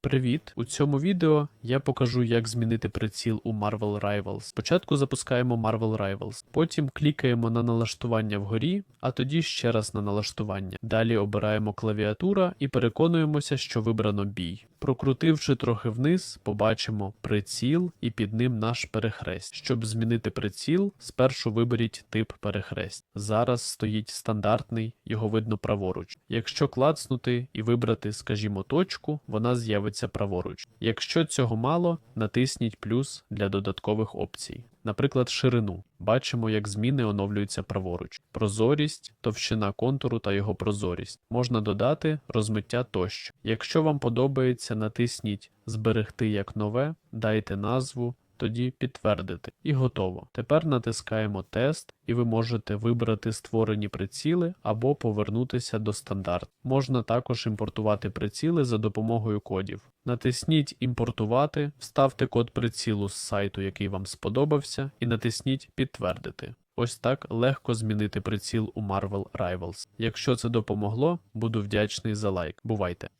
Привіт! У цьому відео я покажу, як змінити приціл у Marvel Rivals. Спочатку запускаємо Marvel Rivals, потім клікаємо на налаштування вгорі, а тоді ще раз на налаштування. Далі обираємо клавіатура і переконуємося, що вибрано бій. Прокрутивши трохи вниз, побачимо приціл і під ним наш перехрест. Щоб змінити приціл, спершу виберіть тип перехрест. Зараз стоїть стандартний, його видно праворуч. Якщо клацнути і вибрати, скажімо, точку, вона з'явиться праворуч. Якщо цього мало, натисніть плюс для додаткових опцій. Наприклад, ширину. Бачимо, як зміни оновлюються праворуч. Прозорість, товщина контуру та його прозорість. Можна додати розмиття тощо. Якщо вам подобається, натисніть Зберегти як нове, дайте назву, тоді підтвердити. І готово. Тепер натискаємо тест, і ви можете вибрати створені приціли або повернутися до стандарт. Можна також імпортувати приціли за допомогою кодів. Натисніть Імпортувати, вставте код прицілу з сайту, який вам сподобався, і натисніть Підтвердити. Ось так легко змінити приціл у Marvel Rivals. Якщо це допомогло, буду вдячний за лайк. Бувайте!